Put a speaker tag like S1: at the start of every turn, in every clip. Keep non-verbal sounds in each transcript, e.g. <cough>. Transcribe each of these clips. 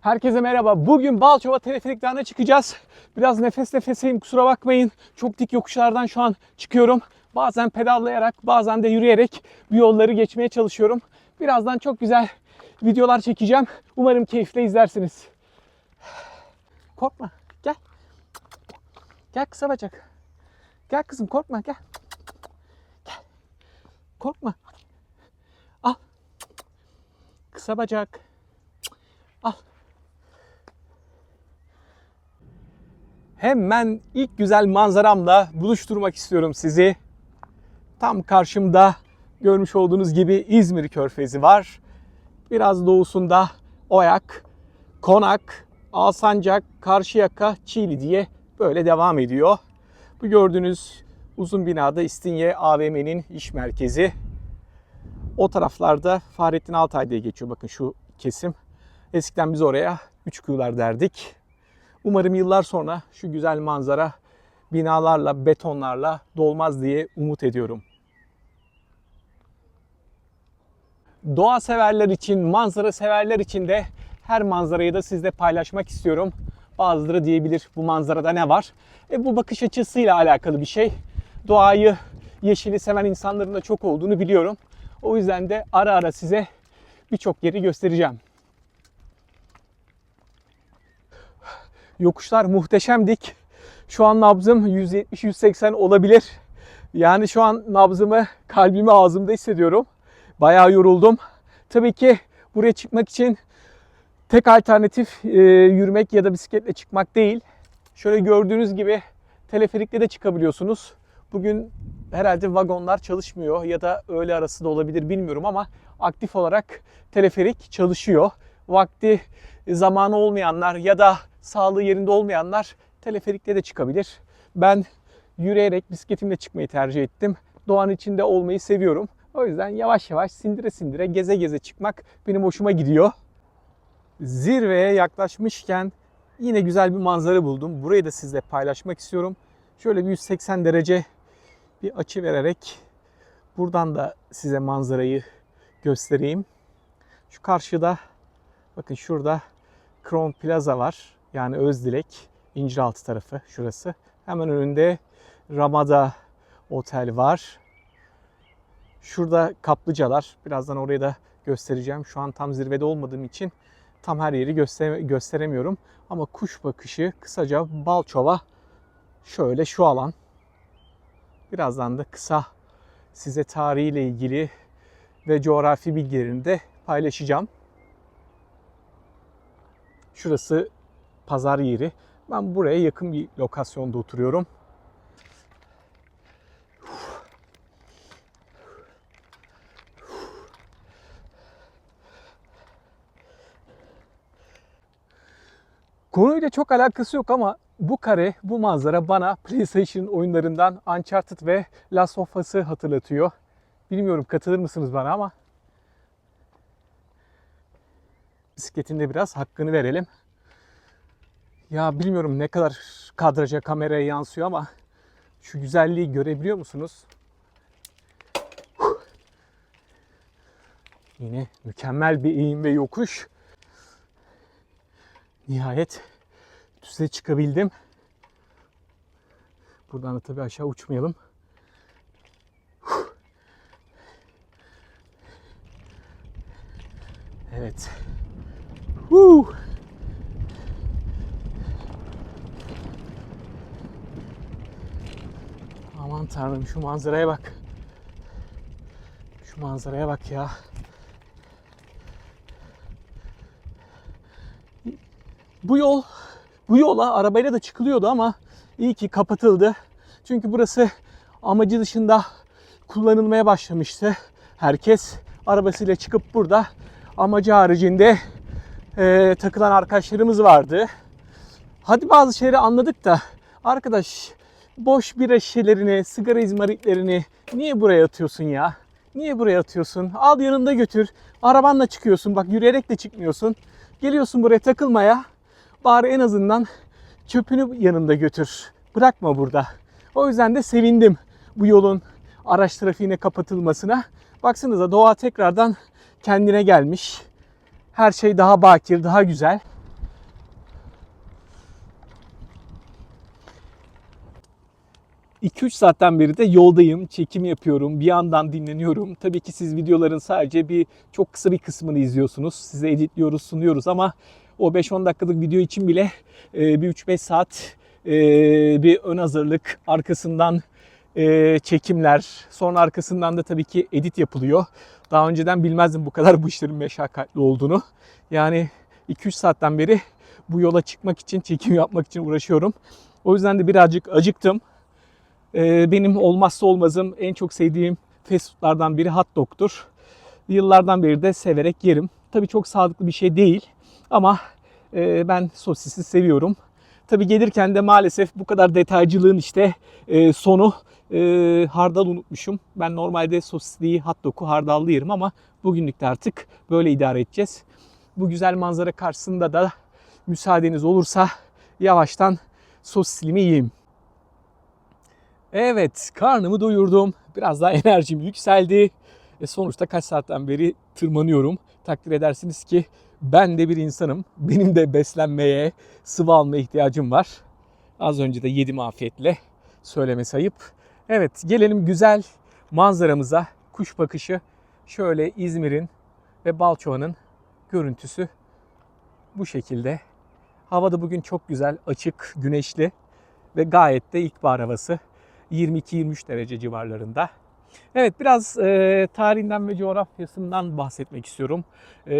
S1: Herkese merhaba. Bugün Balçova Teleferik çıkacağız. Biraz nefes nefeseyim kusura bakmayın. Çok dik yokuşlardan şu an çıkıyorum. Bazen pedallayarak bazen de yürüyerek bu yolları geçmeye çalışıyorum. Birazdan çok güzel videolar çekeceğim. Umarım keyifle izlersiniz. Korkma gel. Gel kısa bacak. Gel kızım korkma gel. Gel. Korkma. Al. Kısa bacak. Al. Hemen ilk güzel manzaramla buluşturmak istiyorum sizi. Tam karşımda görmüş olduğunuz gibi İzmir Körfezi var. Biraz doğusunda Oyak, Konak, Alsancak, Karşıyaka, Çiğli diye böyle devam ediyor. Bu gördüğünüz uzun binada İstinye AVM'nin iş merkezi. O taraflarda Fahrettin Altay diye geçiyor. Bakın şu kesim. Eskiden biz oraya üç kuyular derdik. Umarım yıllar sonra şu güzel manzara binalarla, betonlarla dolmaz diye umut ediyorum. Doğa severler için, manzara severler için de her manzarayı da sizle paylaşmak istiyorum. Bazıları diyebilir bu manzarada ne var? E bu bakış açısıyla alakalı bir şey. Doğayı, yeşili seven insanların da çok olduğunu biliyorum. O yüzden de ara ara size birçok yeri göstereceğim. Yokuşlar muhteşem dik. Şu an nabzım 170-180 olabilir. Yani şu an nabzımı kalbimi ağzımda hissediyorum. Bayağı yoruldum. Tabii ki buraya çıkmak için tek alternatif e, yürümek ya da bisikletle çıkmak değil. Şöyle gördüğünüz gibi teleferikle de çıkabiliyorsunuz. Bugün herhalde vagonlar çalışmıyor ya da öğle arası da olabilir bilmiyorum ama aktif olarak teleferik çalışıyor. Vakti zamanı olmayanlar ya da sağlığı yerinde olmayanlar teleferikle de çıkabilir. Ben yürüyerek bisikletimle çıkmayı tercih ettim. Doğanın içinde olmayı seviyorum. O yüzden yavaş yavaş sindire sindire geze geze çıkmak benim hoşuma gidiyor. Zirveye yaklaşmışken yine güzel bir manzara buldum. Burayı da sizle paylaşmak istiyorum. Şöyle bir 180 derece bir açı vererek buradan da size manzarayı göstereyim. Şu karşıda bakın şurada Crown Plaza var. Yani Özdilek, İnciraltı tarafı şurası. Hemen önünde Ramada Otel var. Şurada kaplıcalar. Birazdan orayı da göstereceğim. Şu an tam zirvede olmadığım için tam her yeri göster gösteremiyorum. Ama kuş bakışı kısaca Balçova şöyle şu alan. Birazdan da kısa size tarihiyle ilgili ve coğrafi bilgilerini de paylaşacağım. Şurası pazar yeri. Ben buraya yakın bir lokasyonda oturuyorum. Konuyla çok alakası yok ama bu kare, bu manzara bana PlayStation oyunlarından Uncharted ve Last of Us'ı hatırlatıyor. Bilmiyorum katılır mısınız bana ama bisikletin de biraz hakkını verelim. Ya bilmiyorum ne kadar kadraja kameraya yansıyor ama şu güzelliği görebiliyor musunuz? Yine mükemmel bir eğim ve yokuş. Nihayet düze çıkabildim. Buradan da tabii aşağı uçmayalım. Evet. Woo! Aman tanrım şu manzaraya bak. Şu manzaraya bak ya. Bu yol bu yola arabayla da çıkılıyordu ama iyi ki kapatıldı. Çünkü burası amacı dışında kullanılmaya başlamıştı. Herkes arabasıyla çıkıp burada amacı haricinde e, takılan arkadaşlarımız vardı. Hadi bazı şeyleri anladık da arkadaş boş bira şişelerini, sigara izmaritlerini niye buraya atıyorsun ya? Niye buraya atıyorsun? Al yanında götür. Arabanla çıkıyorsun. Bak yürüyerek de çıkmıyorsun. Geliyorsun buraya takılmaya. Bari en azından çöpünü yanında götür. Bırakma burada. O yüzden de sevindim. bu yolun araç trafiğine kapatılmasına. Baksanıza doğa tekrardan kendine gelmiş. Her şey daha bakir, daha güzel. ...2-3 saatten beri de yoldayım, çekim yapıyorum, bir yandan dinleniyorum. Tabii ki siz videoların sadece bir çok kısa bir kısmını izliyorsunuz. Size editliyoruz, sunuyoruz ama o 5-10 dakikalık video için bile e, bir 3-5 saat e, bir ön hazırlık, arkasından e, çekimler, sonra arkasından da tabii ki edit yapılıyor. Daha önceden bilmezdim bu kadar bu işlerin meşakkatli olduğunu. Yani 2-3 saatten beri bu yola çıkmak için, çekim yapmak için uğraşıyorum. O yüzden de birazcık acıktım. Ee, benim olmazsa olmazım, en çok sevdiğim fast foodlardan biri hot dog'tur. Yıllardan beri de severek yerim. Tabii çok sağlıklı bir şey değil ama e, ben sosisi seviyorum. Tabii gelirken de maalesef bu kadar detaycılığın işte e, sonu e, hardal unutmuşum. Ben normalde sosisliği, hot dog'u hardallı yerim ama bugünlük de artık böyle idare edeceğiz. Bu güzel manzara karşısında da müsaadeniz olursa yavaştan sosislimi yiyeyim. Evet, karnımı doyurdum. Biraz daha <laughs> enerjim yükseldi. E sonuçta kaç saatten beri tırmanıyorum. Takdir edersiniz ki ben de bir insanım. Benim de beslenmeye, sıvı almaya ihtiyacım var. Az önce de yedim afiyetle. Söylemesi ayıp. Evet, gelelim güzel manzaramıza. Kuş bakışı. Şöyle İzmir'in ve Balçova'nın görüntüsü bu şekilde. Hava da bugün çok güzel, açık, güneşli ve gayet de ilkbahar havası. 22-23 derece civarlarında. Evet biraz e, tarihinden ve coğrafyasından bahsetmek istiyorum. E,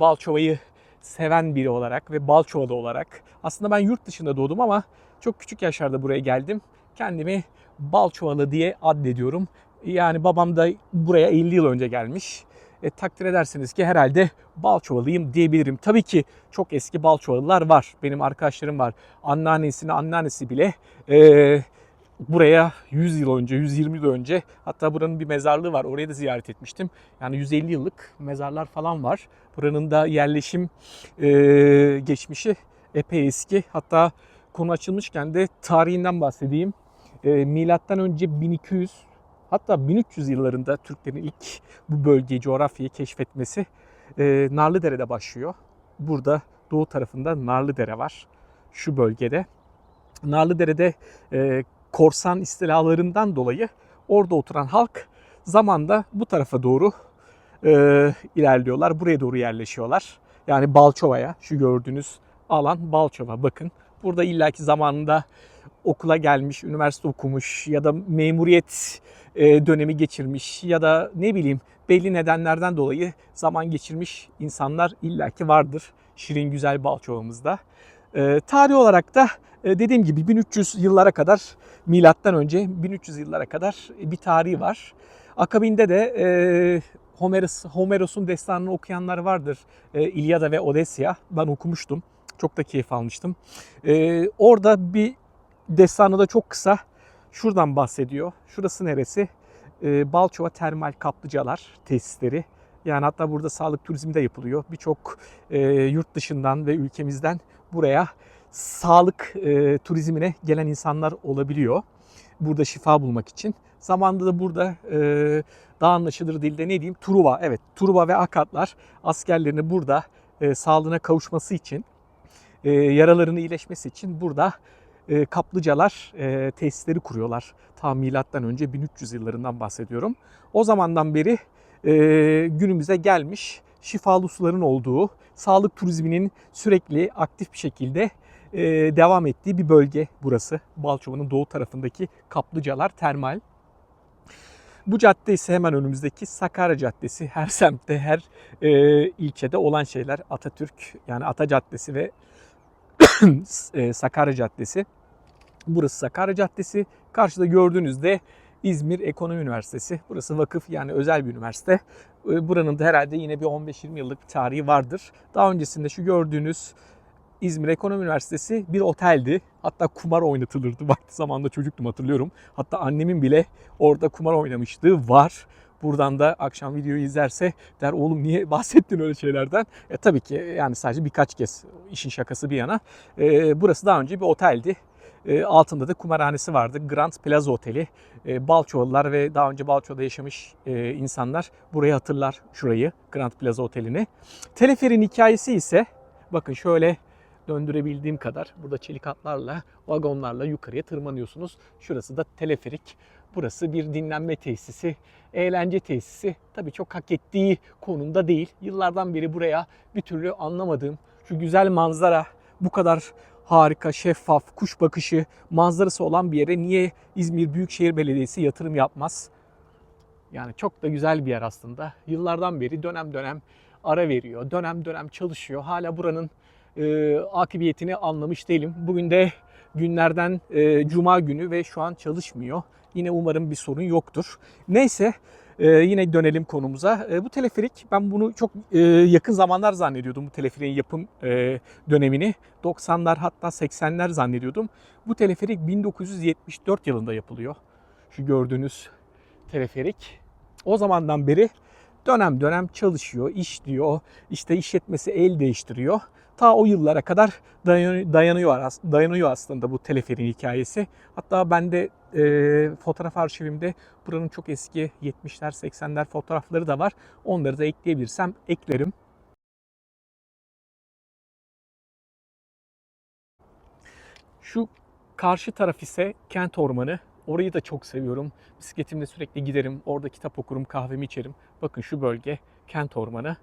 S1: Balçova'yı seven biri olarak ve Balçova'da olarak. Aslında ben yurt dışında doğdum ama çok küçük yaşlarda buraya geldim. Kendimi Balçovalı diye addediyorum. Yani babam da buraya 50 yıl önce gelmiş. E, takdir edersiniz ki herhalde Balçovalıyım diyebilirim. Tabii ki çok eski Balçovalılar var. Benim arkadaşlarım var. Anneannesini anneannesi bile e, buraya 100 yıl önce, 120 yıl önce hatta buranın bir mezarlığı var. Oraya da ziyaret etmiştim. Yani 150 yıllık mezarlar falan var. Buranın da yerleşim e, geçmişi epey eski. Hatta konu açılmışken de tarihinden bahsedeyim. E, milattan önce 1200 hatta 1300 yıllarında Türklerin ilk bu bölgeyi, coğrafyayı keşfetmesi e, Narlıdere'de başlıyor. Burada doğu tarafında Narlıdere var. Şu bölgede. Narlıdere'de e, korsan istilalarından dolayı orada oturan halk zamanda bu tarafa doğru e, ilerliyorlar. Buraya doğru yerleşiyorlar. Yani Balçova'ya şu gördüğünüz alan Balçova. Bakın burada illaki zamanında okula gelmiş, üniversite okumuş ya da memuriyet e, dönemi geçirmiş ya da ne bileyim belli nedenlerden dolayı zaman geçirmiş insanlar illaki vardır. Şirin güzel Balçova'mızda. E, tarih olarak da e, dediğim gibi 1300 yıllara kadar milattan önce 1300 yıllara kadar bir tarihi var. Akabinde de e, Homeros, Homeros'un destanını okuyanlar vardır. E, İlyada ve Odesya. Ben okumuştum. Çok da keyif almıştım. E, orada bir destanı da çok kısa şuradan bahsediyor. Şurası neresi? E, Balçova Termal Kaplıcalar tesisleri. Yani hatta burada sağlık turizmi de yapılıyor. Birçok e, yurt dışından ve ülkemizden buraya sağlık e, turizmine gelen insanlar olabiliyor. Burada şifa bulmak için. Zamanında da burada e, daha anlaşılır dilde ne diyeyim Truva evet Truva ve Akatlar askerlerini burada e, sağlığına kavuşması için e, yaralarını iyileşmesi için burada e, kaplıcalar e, tesisleri kuruyorlar. Ta milattan önce 1300 yıllarından bahsediyorum. O zamandan beri e, günümüze gelmiş şifalı suların olduğu, sağlık turizminin sürekli aktif bir şekilde e, devam ettiği bir bölge burası. Balçova'nın doğu tarafındaki Kaplıcalar Termal. Bu cadde ise hemen önümüzdeki Sakarya Caddesi. Her semtte, her e, ilçede olan şeyler. Atatürk yani Ata Caddesi ve <clears throat> e, Sakarya Caddesi. Burası Sakarya Caddesi. Karşıda gördüğünüzde İzmir Ekonomi Üniversitesi. Burası vakıf yani özel bir üniversite. E, buranın da herhalde yine bir 15-20 yıllık bir tarihi vardır. Daha öncesinde şu gördüğünüz İzmir Ekonomi Üniversitesi bir oteldi. Hatta kumar oynatılırdı. <laughs> Vakti zamanında çocuktum hatırlıyorum. Hatta annemin bile orada kumar oynamışlığı var. Buradan da akşam videoyu izlerse der oğlum niye bahsettin öyle şeylerden? E, tabii ki yani sadece birkaç kez işin şakası bir yana. E, burası daha önce bir oteldi. E, altında da kumarhanesi vardı. Grand Plaza Oteli. E, Balçoğlular ve daha önce Balço'da yaşamış e, insanlar burayı hatırlar şurayı. Grand Plaza Oteli'ni. Teleferin hikayesi ise bakın şöyle döndürebildiğim kadar burada çelik hatlarla, vagonlarla yukarıya tırmanıyorsunuz. Şurası da teleferik. Burası bir dinlenme tesisi, eğlence tesisi. Tabii çok hak ettiği konumda değil. Yıllardan beri buraya bir türlü anlamadığım şu güzel manzara, bu kadar harika, şeffaf, kuş bakışı, manzarası olan bir yere niye İzmir Büyükşehir Belediyesi yatırım yapmaz? Yani çok da güzel bir yer aslında. Yıllardan beri dönem dönem ara veriyor, dönem dönem çalışıyor. Hala buranın e, akıbiyetini anlamış değilim. Bugün de günlerden e, cuma günü ve şu an çalışmıyor. Yine umarım bir sorun yoktur. Neyse e, yine dönelim konumuza. E, bu teleferik ben bunu çok e, yakın zamanlar zannediyordum bu teleferiğin yapım e, dönemini. 90'lar hatta 80'ler zannediyordum. Bu teleferik 1974 yılında yapılıyor. Şu gördüğünüz teleferik. O zamandan beri dönem dönem çalışıyor, işliyor, işte işletmesi el değiştiriyor. Ta o yıllara kadar dayanıyor, dayanıyor aslında bu teleferin hikayesi. Hatta ben de e, fotoğraf arşivimde buranın çok eski 70'ler 80'ler fotoğrafları da var. Onları da ekleyebilirsem eklerim. Şu karşı taraf ise kent ormanı. Orayı da çok seviyorum. Bisikletimle sürekli giderim. Orada kitap okurum, kahvemi içerim. Bakın şu bölge kent ormanı.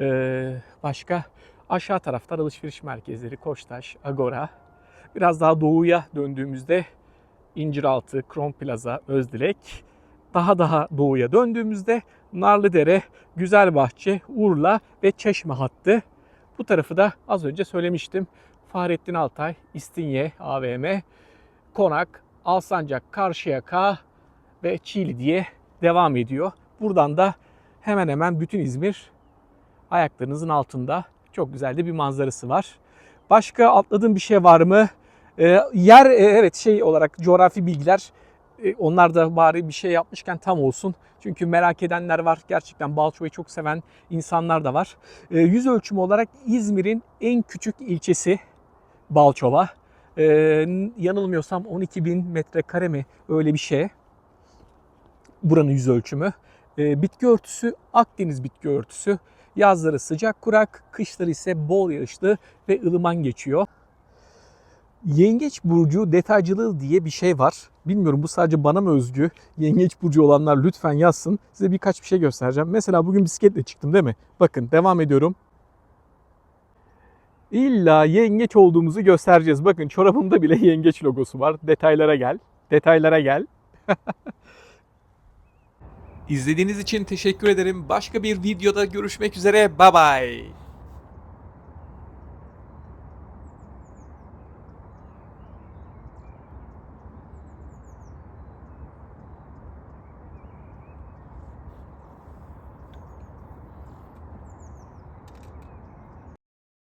S1: Ee, başka aşağı tarafta alışveriş merkezleri, Koçtaş, Agora. Biraz daha doğuya döndüğümüzde İnciraltı, Kron Plaza, Özdilek. Daha daha doğuya döndüğümüzde Narlıdere, Güzelbahçe, Urla ve Çeşme hattı. Bu tarafı da az önce söylemiştim. Fahrettin Altay, İstinye AVM, Konak, Alsancak, Karşıyaka ve Çiğli diye devam ediyor. Buradan da hemen hemen bütün İzmir ayaklarınızın altında. Çok güzel de bir manzarası var. Başka atladığım bir şey var mı? Ee, yer e, evet şey olarak coğrafi bilgiler e, onlar da bari bir şey yapmışken tam olsun. Çünkü merak edenler var. Gerçekten Balçova'yı çok seven insanlar da var. E, yüz ölçümü olarak İzmir'in en küçük ilçesi Balçova. E, yanılmıyorsam 12 bin metrekare mi öyle bir şey. Buranın yüz ölçümü. E, bitki örtüsü Akdeniz bitki örtüsü. Yazları sıcak kurak, kışları ise bol yağışlı ve ılıman geçiyor. Yengeç burcu detaycılığı diye bir şey var. Bilmiyorum bu sadece bana mı özgü? Yengeç burcu olanlar lütfen yazsın. Size birkaç bir şey göstereceğim. Mesela bugün bisikletle çıktım değil mi? Bakın devam ediyorum. İlla yengeç olduğumuzu göstereceğiz. Bakın çorabımda bile <laughs> yengeç logosu var. Detaylara gel. Detaylara gel. <laughs> İzlediğiniz için teşekkür ederim. Başka bir videoda görüşmek üzere. Bye bye.